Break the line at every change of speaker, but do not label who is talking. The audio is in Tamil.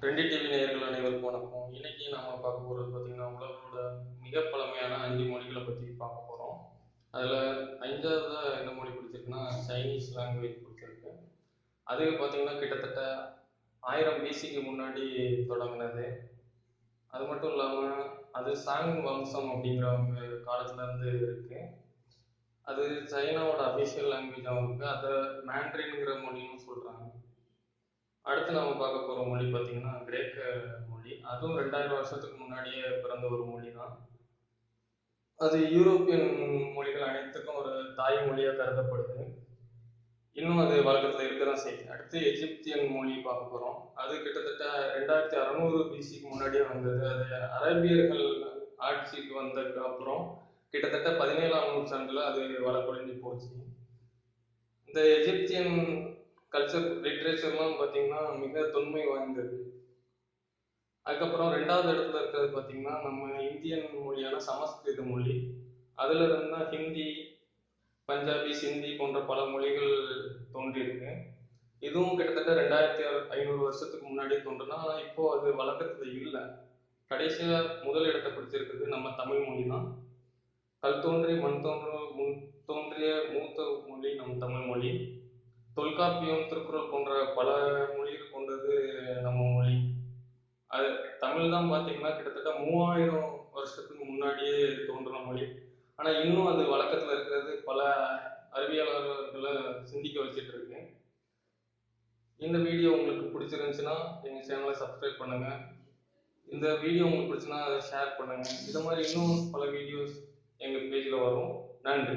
ட்ரெண்டி டிவி நேயர்கள் அனைவருக்கும் வணக்கம் இன்னைக்கு நம்ம பார்க்க போகிறது பார்த்தீங்கன்னா உலகோட மிக பழமையான அஞ்சு மொழிகளை பற்றி பார்க்க போகிறோம் அதில் ஐந்தாவது எந்த மொழி பிடிச்சிருக்குன்னா சைனீஸ் லாங்குவேஜ் பிடிச்சிருக்கு. அது பார்த்திங்கன்னா கிட்டத்தட்ட ஆயிரம் பிசிக்கு முன்னாடி தொடங்கினது. அது மட்டும் இல்லாமல் அது சாங் வம்சம் அப்படிங்கிறவங்க காலத்துலேருந்து இருக்குது அது சைனாவோட அஃபிஷியல் லாங்குவேஜாகவும் இருக்குது அதை மேண்ட்ரின்ங்கிற மொழின்னு சொல்கிறாங்க அடுத்து நம்ம பார்க்க போகிற மொழி பார்த்தீங்கன்னா கிரேக்க மொழி. அதுவும் ரெண்டாயிரம் வருஷத்துக்கு முன்னாடியே பிறந்த ஒரு மொழி தான் அது யூரோப்பியன் மொழிகள் அனைத்துக்கும் ஒரு தாய் மொழியாக கருதப்படுது. இன்னும் அது வழக்கத்தில் இருக்க தான் செய்யுது. அடுத்து எஜிப்தியன் மொழி பார்க்க போகிறோம் அது கிட்டத்தட்ட ரெண்டாயிரத்தி அறநூறு பிசிக்கு முன்னாடியே வந்தது. அது அரேபியர்கள் ஆட்சிக்கு வந்ததுக்கு அப்புறம் கிட்டத்தட்ட பதினேழாம் நூற்றாண்டில் அது வழக்கொழிஞ்சு போச்சு. இந்த எஜிப்தியன் கல்ச்சர் லிட்ரேச்சர்லாம் பார்த்தீங்கன்னா மிக தொன்மை வாய்ந்தது. அதுக்கப்புறம் ரெண்டாவது இடத்துல இருக்கிறது பார்த்தீங்கன்னா நம்ம இந்தியன் மொழியான சமஸ்கிருத மொழி. அதில் இருந்தால் ஹிந்தி பஞ்சாபி சிந்தி போன்ற பல மொழிகள் தோன்றியிருக்கு. இதுவும் கிட்டத்தட்ட ரெண்டாயிரத்தி ஐநூறு வருஷத்துக்கு முன்னாடி தோன்றுனா இப்போது இப்போ அது வழக்கத்தில் இல்லை. கடைசியாக முதல் இடத்தை பிடிச்சிருக்குது நம்ம தமிழ் மொழி தான். கல் தோன்றி மண் தோன்ற முன் தோன்றிய மூத்த மொழி நம் தமிழ் மொழி. தொல்காப்பியம் திருக்குறள் போன்ற பல மொழிகள் கொண்டது நம்ம மொழி. அது தமிழ் தான் பார்த்தீங்கன்னா கிட்டத்தட்ட மூவாயிரம் வருஷத்துக்கு முன்னாடியே தோன்றின மொழி. ஆனால் இன்னும் அது வழக்கத்தில் இருக்கிறது பல அறிவியலாளர்களை சிந்திக்க வச்சுட்டு இருக்கு இந்த வீடியோ உங்களுக்கு பிடிச்சிருந்துச்சுன்னா எங்கள் சேனலை சப்ஸ்கிரைப் பண்ணுங்கள் இந்த வீடியோ உங்களுக்கு பிடிச்சுன்னா அதை ஷேர் பண்ணுங்கள் இது மாதிரி இன்னும் பல வீடியோஸ் எங்கள் பேஜில் வரும். நன்றி.